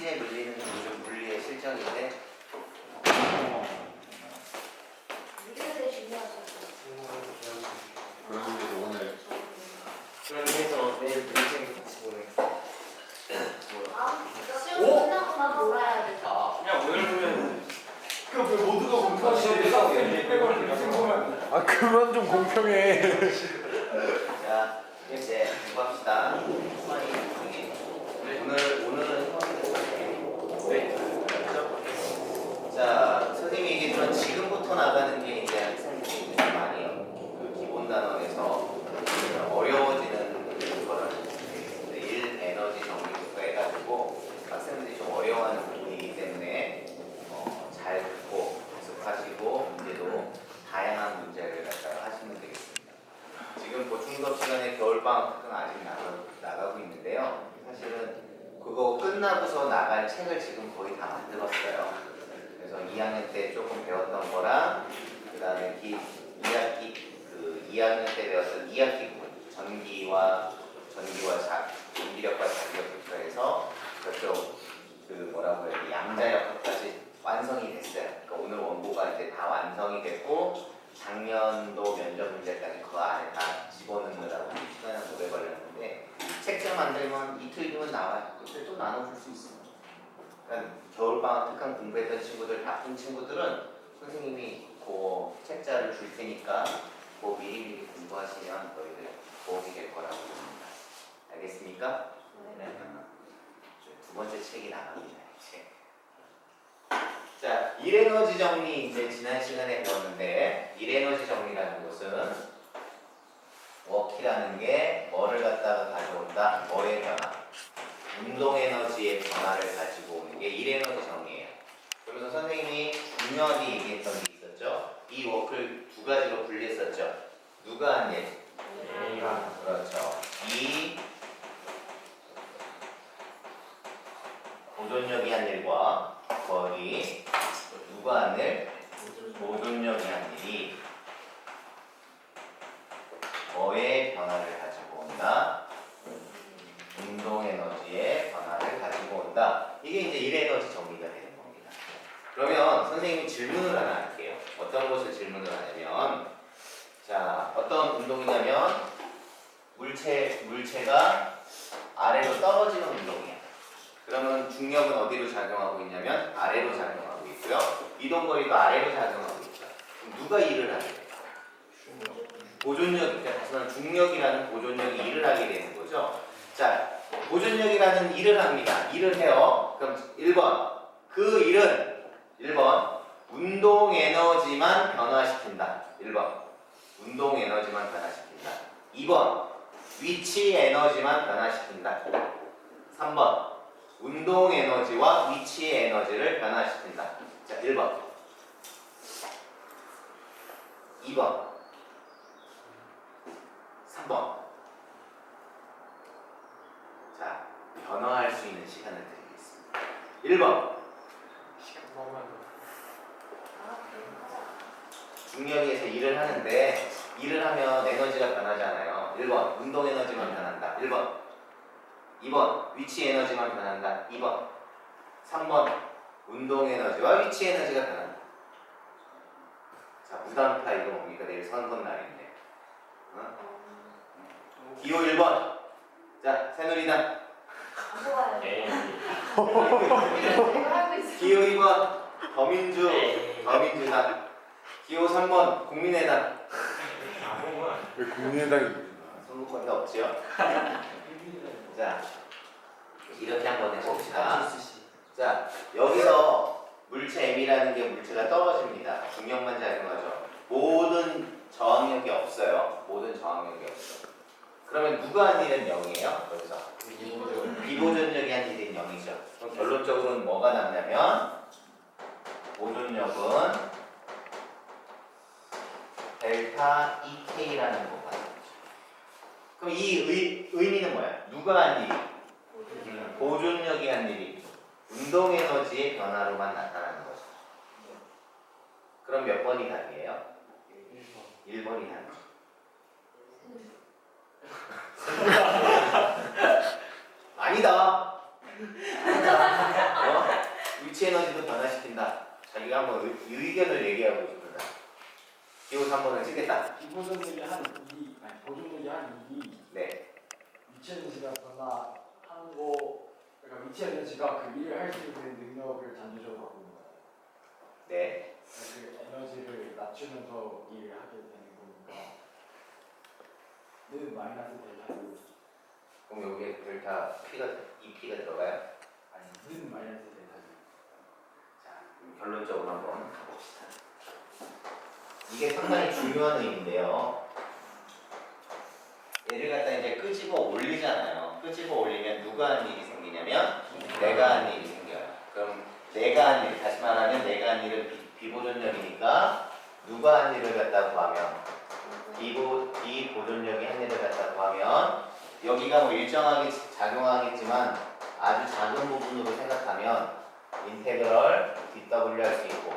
퀴즈에 물리는 게 요즘 물리의 실정인데 이게 제일 중요하죠. 그런 의미에서 오늘 그런 의미에서 내일 민생 같이 보내겠습니다. 아, 시험 끝나고만 놀아야 돼. 아 그냥 오늘 보면 그왜 모두가 공평하게 빼버리니까 생각하면 아 그만 좀 공평해 자, 이제 공부합시다. 수만이 중에 오늘 오늘은 네. 그렇죠? 자, 선생님이 얘기했지만 지금부터 나가는 게 이제 학생들이 이제 많이 그 기본 단원에서 어려워지는 거를 일 에너지 정리부터 해가지고 학생들이 좀 어려워하는 부분이기 때문에 어, 잘 듣고 연습하시고 문제도 다양한 문제를 갖다가 하시면 되겠습니다. 지금 보충수업 시간에 겨울방학 특강 아직 나가, 나가고 있는데요. 사실은 그거 끝나고서 나갈 책을 지금 거의 다 만들었어요. 그래서 2학년 때 조금 배웠던 거랑 그 다음에 2학기 그 2학년 때 배웠던 2학기 부분 전기와 전기와 자, 전기력과 자기력부터 해서 저쪽 그 뭐라고 해야 돼 양자역학까지 완성이 됐어요. 그러니까 오늘 원고가 이제 다 완성이 됐고 작년도 면접 문제까지 그 안에 다 집어넣느라고 시간이 오래 걸렸는데 책장 만들면 이틀이면 나와요. 그때 또 나눠줄 수 있어요. 겨울방학 특강 공부했던 친구들 바쁜 친구들은 선생님이 그 책자를 줄 테니까 그 미리미리 공부하시면 너희들 도움이 될 거라고 봅니다. 알겠습니까? 네. 두 번째 책이 나갑니다. 이제. 자, 일에너지 정리 이제 지난 시간에 배웠는데 일에너지 정리라는 것은 워키라는 게 뭐를 갖다가 가져온다? 뭐의 변화? 운동 에너지의 변화를 가지고 오는 게 일에너지 정리예요. 그러면서 선생님이 중요하게 얘기했던 게 있었죠. 이 워크를 두 가지로 분리했었죠. 누가 한 일? 그렇죠. 이 보존력이 한 일과 거기 누가 한 일? 보존력이 한 일이 뭐의 변화를 가지고 온다? 운동 에너지의 변화를 가지고 온다. 이게 이제 일 에너지 정리가 되는 겁니다. 그러면 선생님이 질문을 하나 할게요. 어떤 것을 질문을 하냐면 자 어떤 운동이냐면 물체 물체가 아래로 떨어지는 운동이야. 그러면 중력은 어디로 작용하고 있냐면 아래로 작용하고 있고요. 이동거리도 아래로 작용하고 있죠. 누가 일을 하게 돼요? 보존력, 그러니까 중력이라는 보존력이 일을 하게 되는 거죠. 자, 보존력이라는 일을 합니다. 일을 해요. 그럼 1번. 그 일은 1번. 운동 에너지만 변화시킨다. 1번. 운동 에너지만 변화시킨다. 2번. 위치 에너지만 변화시킨다. 3번. 운동 에너지와 위치의 에너지를 변화시킨다. 자, 1번. 2번. 3번. 자, 변화할 수 있는 시간을 드리겠습니다. 1번. 시간 너무 많아. 아, 그럼 중력에서 일을 하는데 일을 하면 에너지가 변하잖아요. 1번. 운동 에너지만 변한다. 1번. 2번. 위치 에너지만 변한다. 2번. 3번. 운동 에너지와 위치 에너지가 변한다. 자, 무단파 이거 뭡니까? 내일 선거 날인데. 어? 기호 1번. 자, 새누리당. 기호 2번. 더민주. 더민주당. 기호 3번. 국민의당. 왜 국민의당이 선거권이 없지요? 자, 이렇게 한번 해봅시다. 자, 여기서 물체 M이라는 게 물체가 떨어집니다. 중력만 작용하죠. 모든 저항력이 없어요. 모든 저항력이 없어. 그러면 누가 한 일은 0이에요? 여기서. 비보존력이 한 일은 0이죠. 그럼 결론적으로는 뭐가 남냐면 보존력은 델타 EK라는 남죠. 그럼 이 의, 의미는 뭐야? 누가 한 일이? 보존력이 한 일이 운동 에너지의 변화로만 나타나는 거죠. 그럼 몇 번이 답이에요? 1번이 답이죠. 아니다. 어? 위치 에너지도 변화시킨다. 자기가 한번 의, 의견을 얘기하고 싶다. 이거 3번을 찍겠다. 기본적인 한 일이 아니 보존력이 한 일이 네. 위치 에너지가 변화하는 거 그러니까 위치 에너지가 그 일을 할 수 있는 능력을 잠재적으로 갖고 있는 거예요. 네. 그 에너지를 낮추면서 일을 하게 되는 거니까 는 마이너스 델타고 그럼 여기에 델타 P가, 이 P가 들어가요? 아니 는 마이너스 델타지. 자, 그럼 결론적으로 한번 가봅시다. 이게 상당히 중요한 의미인데요. 얘를 갖다 이제 끄집어 올리잖아요. 끄집어 올리면 누가 한 일이 생기냐면 내가 한 일이 생겨요. 그럼 내가 한 일, 다시 말하면 내가 한 일은 비, 비보존력이니까 누가 한 일을 갖다 구하면 비보, 비보존력이 한 일을 갖다 구하면 여기가 뭐 일정하게 작용하겠지만 아주 작은 부분으로 생각하면 인테그럴 dw 할 수 있고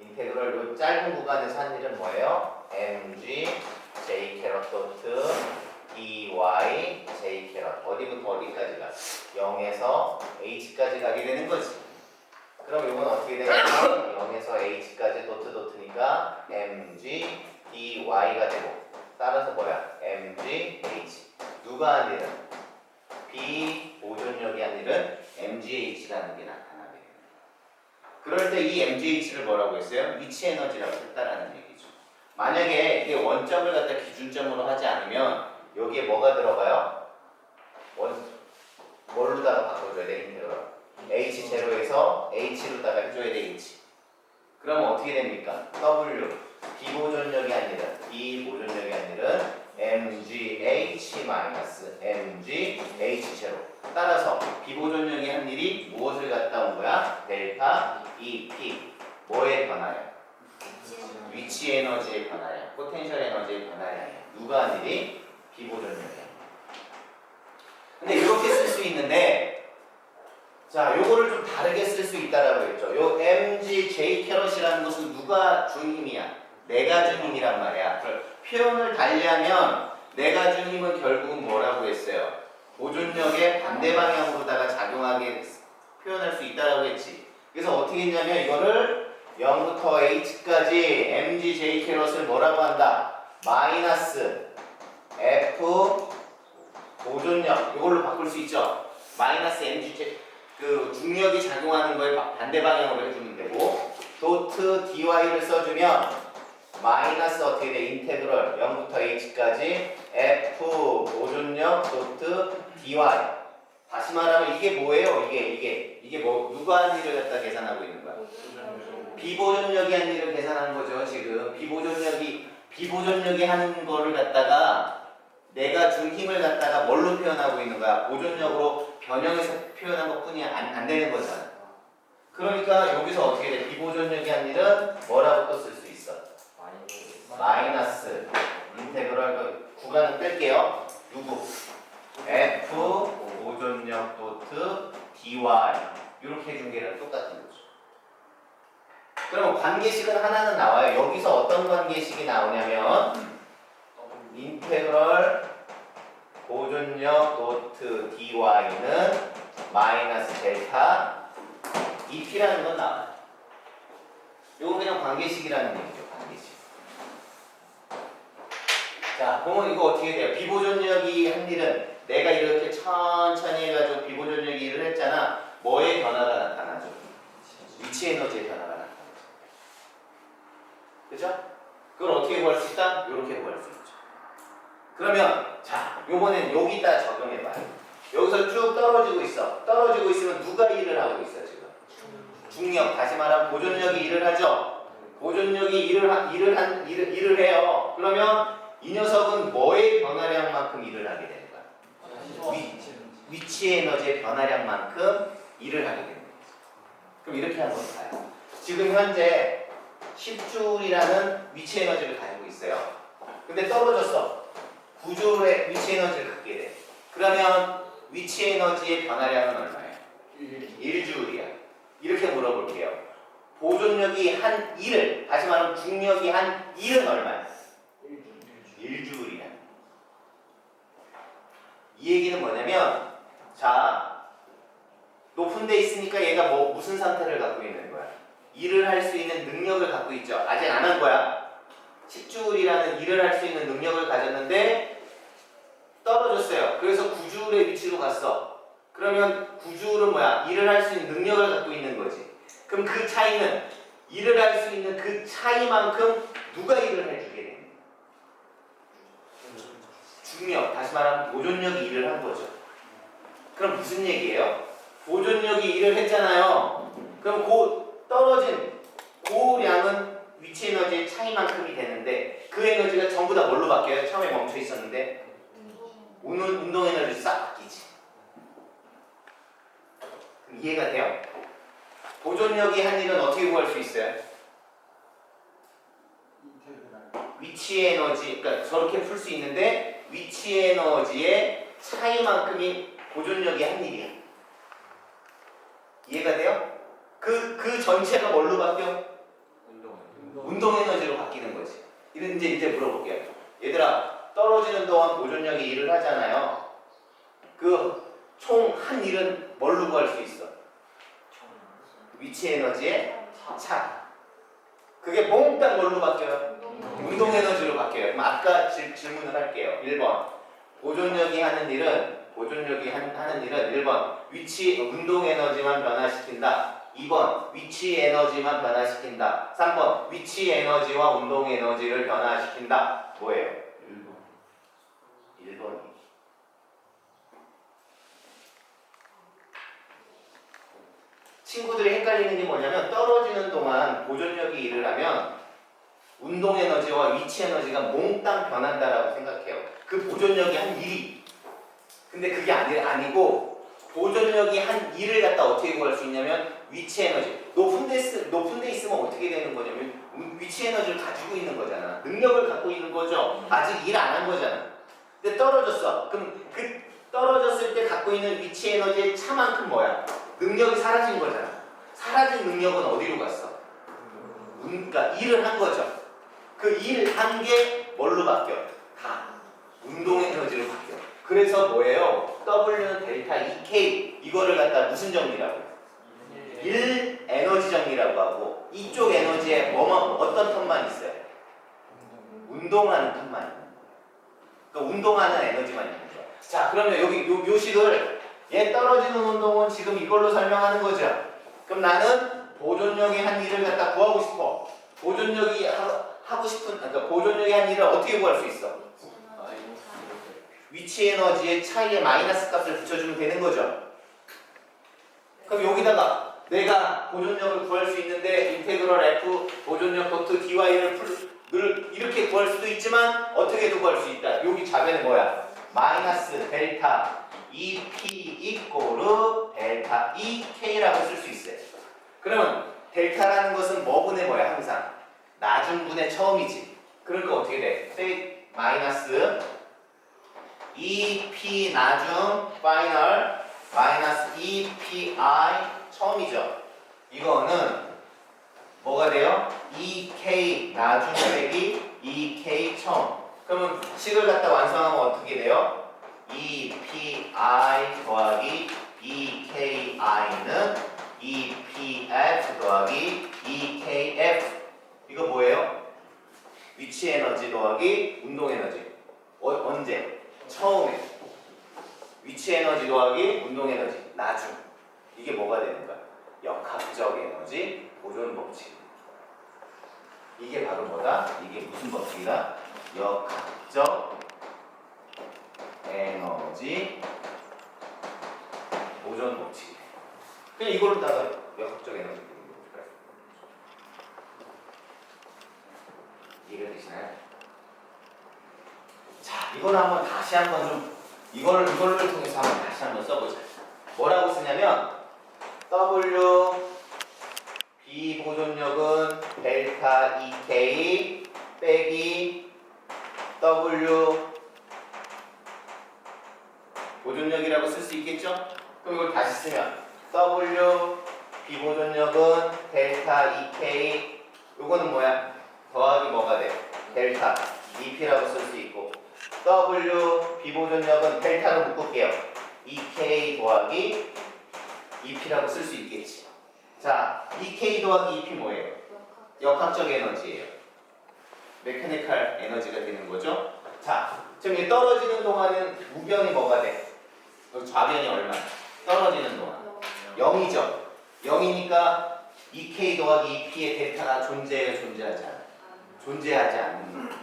인테그럴 요 짧은 구간에서 한 일은 뭐예요? mg j 캐럿 도트 dy j 캐럿 어디부터 어디까지가 0에서 h까지 가게 되는 거지 그럼 이건 어떻게 되냐면 0에서 h까지 도트 도트니까 mg dy가 되고 따라서 뭐야? mg h 누가 한 일은 비보존력이 한 일은 mgh라는 게 나타나게 됩니다. 그럴 때 이 mgh를 뭐라고 했어요? 위치 에너지라고 했다라는 얘기죠. 만약에 이게 원점을 갖다 기준점으로 하지 않으면 여기에 뭐가 들어가요? 원 뭘로다가 바꿔줘야 돼 인테그럴 h0에서 h로다가 해줘야 돼 h. 그러면 어떻게 됩니까? w 비보존력이 아니라 비보존력이 아니라 mgh 마이너스 mgh0 따라서 비보존력이 한 일이 무엇을 갖다 온 거야? 델타 EP 뭐의 변화야? 위치 에너지의 변화야 포텐셜 에너지의 변화야 누가 한 일이? 비보존력이야 근데 이렇게 쓸 수 있는데 자 요거를 좀 다르게 쓸 수 있다라고 했죠 요 mg j 캐럿이라는 것은 누가 중심이야? 내가 중심이란 말이야 표현을 달리하면 내가 중심은 결국은 뭐라고 했어요? 보존력의 반대 방향으로다가 작용하게 표현할 수 있다라고 했지. 그래서 어떻게 했냐면 이거를 0부터 h까지 mg j 캐럿을 뭐라고 한다? 마이너스 f 보존력 이걸로 바꿀 수 있죠. 마이너스 mg 그 중력이 작용하는 바- 반대 방향으로 해주면 되고 도트 dy를 써주면 마이너스 어떻게 돼? 인테그럴 0부터 h까지 f 보존력 도트 dy 다시 말하면 이게 뭐예요? 이게 이게 이게 뭐 누가 한 일을 갖다 계산하고 있는 거야? 비보존력이 한 일을 계산하는 거죠 지금 비보존력이 비보존력이 하는 거를 갖다가 내가 준 힘을 갖다가 뭘로 표현하고 있는 거야? 보존력으로 변형해서 표현한 것 뿐이 안, 안 되는 거잖아 그러니까 여기서 어떻게 돼? 비보존력이 한 일은 뭐라고 또 쓸 수 있어? 마이너스 인테그럴 그 구간을 뺄게요. 누구? f 보존력 도트 dy 이렇게 해준 게랑 똑같은 거죠. 그럼 관계식은 하나는 나와요. 여기서 어떤 관계식이 나오냐면 인테그럴 보존력 도트 dy는 마이너스 델타 EP라는 건 나와요. 이건 그냥 관계식이라는 얘기죠. 관계식. 자, 그러면 이거 어떻게 돼요? 비보존력이 한 일은 내가 이렇게 천천히 해가지고 비보존력이 일을 했잖아. 뭐의 변화가 나타나죠? 위치 에너지의 변화가 나타나죠. 그죠? 그걸 어떻게 구할 수 있다? 이렇게 구할 수 있죠. 그러면 자, 요번엔 여기다 적용해봐요. 여기서 쭉 떨어지고 있어. 떨어지고 있으면 누가 일을 하고 있어 지금? 중력, 다시 말하면 보존력이 일을 하죠. 보존력이 일을 하, 일을 한 일을, 일을 해요. 그러면 이 녀석은 뭐의 변화량만큼 일을 하게 되는 거야? 위- 위치 에너지의 변화량만큼 일을 하게 되는 거죠. 그럼 이렇게 한번 봐요. 지금 현재 10줄이라는 위치 에너지를 가지고 있어요. 근데 떨어졌어. 구조의 위치 에너지를 갖게 돼. 그러면 위치 에너지의 변화량은 얼마예요? 1주울이야. 이렇게 물어볼게요. 보존력이 한 1을, 다시 말하면 중력이 한 1은 얼마야? 1주울이야. 이 얘기는 뭐냐면, 자, 높은 데 있으니까 얘가 뭐, 무슨 상태를 갖고 있는 거야? 일을 할 수 있는 능력을 갖고 있죠. 아직 안 한 거야. 10주울이라는 일을 할 수 있는 능력을 가졌는데, 떨어졌어요. 그래서 9주울의 위치로 갔어. 그러면 9주울은 뭐야? 일을 할 수 있는 능력을 갖고 있는 거지. 그럼 그 차이는 일을 할 수 있는 그 차이만큼 누가 일을 해주게 됩니다. 중력, 다시 말하면 보존력이 일을 한 거죠. 그럼 무슨 얘기예요? 보존력이 일을 했잖아요. 그럼 그 떨어진 고량은 위치 에너지의 차이만큼이 되는데 그 에너지가 전부 다 뭘로 바뀌어요? 처음에 멈춰 있었는데 운동, 운동 에너지 싹 바뀌지. 이해가 돼요? 보존력이 한 일은 어떻게 구할 수 있어요? 위치 에너지, 그러니까 저렇게 풀 수 있는데 위치 에너지의 차이만큼이 보존력이 한 일이야. 이해가 돼요? 그, 그 전체가 뭘로 바뀌어? 운동 에너지로 바뀌는 거지. 이제 이제 물어볼게요. 얘들아, 떨어지는 동안 보존력이 일을 하잖아요. 그 총 한 일은 뭘로 구할 수 있어? 위치 에너지의 차. 그게 몽땅 뭘로 바뀌어요? 운동 에너지로 바뀌어요. 그럼 아까 질, 질문을 할게요. 1번. 보존력이 하는 일은 보존력이 한- 하는 일은 1번. 위치 운동 에너지만 변화시킨다. 2번. 위치 에너지만 변화시킨다. 3번. 위치 에너지와 운동 에너지를 변화시킨다. 뭐예요? 1번. 1번이. 친구들이 헷갈리는 게 뭐냐면 떨어지는 동안 보존력이 일을 하면 운동 에너지와 위치 에너지가 몽땅 변한다라고 생각해요. 그 보존력이 한 일이. 근데 그게 아니, 아니고 보존력이 한 일을 갖다 어떻게 구할 수 있냐면 위치 에너지. 높은 데, 쓰, 높은 데 있으면 어떻게 되는 거냐면 우- 위치 에너지를 가지고 있는 거잖아. 능력을 갖고 있는 거죠. 아직 일 안 한 거잖아. 근데 떨어졌어. 그럼 그 떨어졌을 때 갖고 있는 위치 에너지의 차만큼 뭐야? 능력이 사라진 거잖아. 사라진 능력은 어디로 갔어? 운- 그러니까 일을 한 거죠. 그 일 한 게 뭘로 바뀌어? 다 운동 에너지로 바뀌어. 그래서 뭐예요? W는 델타 EK 이거를 갖다 무슨 정리라고? 일 에너지 정리라고 하고 이쪽 에너지에 뭐만 어떤 텀만 있어요? 운동하는 텀만 있는. 그러니까 운동하는 에너지만 있는 거야. 자 그러면 여기 요, 요 식을 얘 떨어지는 운동은 지금 이걸로 설명하는 거죠. 그럼 나는 보존력이 한 일을 갖다 구하고 싶어. 보존력이 하, 하고 싶은 그러니까 보존력이 한 일을 어떻게 구할 수 있어? 위치 에너지의 차이의 마이너스 값을 붙여주면 되는 거죠. 그럼 여기다가 내가 보존력을 구할 수 있는데 인테그럴 f 보존력 도트 dy를 풀, 늘 이렇게 구할 수도 있지만 어떻게도 구할 수 있다. 여기 좌변에 뭐야? 마이너스 델타 EP 이꼬르 델타 EK라고 쓸 수 있어요. 그러면 델타라는 것은 뭐분의 뭐야 항상 나중분의 처음이지. 그러니까 어떻게 돼? 세이 마이너스 EP 나중 파이널 마이너스 EPI 처음이죠. 이거는 뭐가 돼요? EK 나중 빼기 EK 처음. 그러면 식을 갖다 완성하면 어떻게 돼요? EPI 더하기 EKI는 EPF 더하기 EKF 이거 뭐예요? 위치 에너지 더하기 운동 에너지 어, 언제? 처음에 위치 에너지 더하기 운동 에너지 나중 이게 뭐가 되는 거야? 역학적 에너지 보존 법칙 이게 바로 뭐다? 이게 무슨 법칙이다? 역학적 에너지 보존 법칙 그냥 이걸로다가 역학적 에너지 보존 법칙 이해가 되시나요? 자, 이걸 한번 다시 한번 좀 이거를 이거를 통해서 한번 다시 한번 써보자. 뭐라고 쓰냐면 W B 보존력은 델타 EK 빼기 W 비보존력이라고 쓸 수 있겠죠? 그럼 이걸 다시 쓰면 W 비보존력은 델타 EK 요거는 뭐야? 더하기 뭐가 돼? 델타 EP라고 쓸 수 있고 W 비보존력은 델타로 묶을게요. EK 더하기 EP라고 쓸 수 있겠지. 자, EK 더하기 EP 뭐예요? 역학적 에너지예요. 메카니컬 에너지가 되는 거죠. 자, 지금 이 떨어지는 동안은 우변이 뭐가 돼? 좌변이 얼마? 떨어지는 동안 0이죠. 0이니까 EK 더하기 EP의 델타가 존재해요, 존재하지 않아요? 존재하지 않는 거.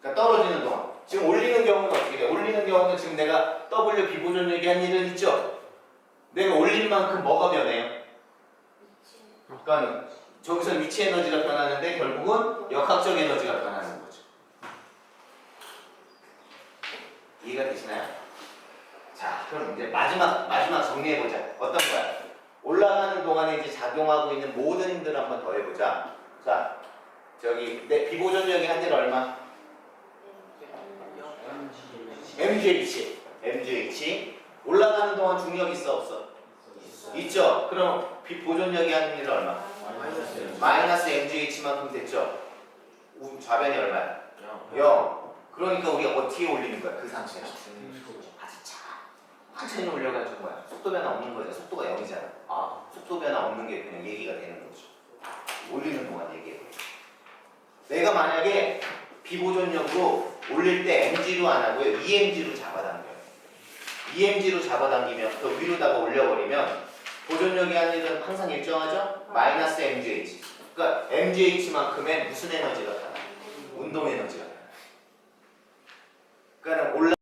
그러니까 떨어지는 동안. 지금 올리는 경우는 어떻게 돼? 올리는 경우는 지금 내가 W 비보존력이 한 일은 있죠. 내가 올린 만큼 뭐가 변해요? 그러니까 저기서 위치 에너지가 변하는데 결국은 역학적 에너지가 변하는 거죠. 이해가 되시나요? 자, 그럼 이제 마지막 마지막 정리해 보자. 어떤 거야? 올라가는 동안에 이제 작용하고 있는 모든 힘들 한번 더 해보자. 자, 저기 내 비보존력이 한 일 얼마? MGH. MGH. 올라가는 동안 중력 있어 없어? 있죠. 그럼 비보존력이 한일 얼마? 마이너스 MGH만큼 됐죠. 우- 좌변이 얼마야? 0. 그러니까 우리가 어떻게 올리는 거야? 그 상태에. 아주 차. 천천히 올려가지고 뭐야? 속도 변화 없는 거죠. 속도가 0이잖아. 아, 속도 변화 없는 게 그냥 얘기가 되는 거죠. 올리는 동안 얘기해. 내가 만약에 비보존력으로 올릴 때 MG로 안 하고요. EMG로 BMG로 잡아당기면 또 그 위로다가 올려버리면 보존력이 아니든 항상 일정하죠? 마이너스 MGH. 그러니까 MGH만큼의 무슨 에너지가 가나? 운동 에너지가 가나. 그러니까 올라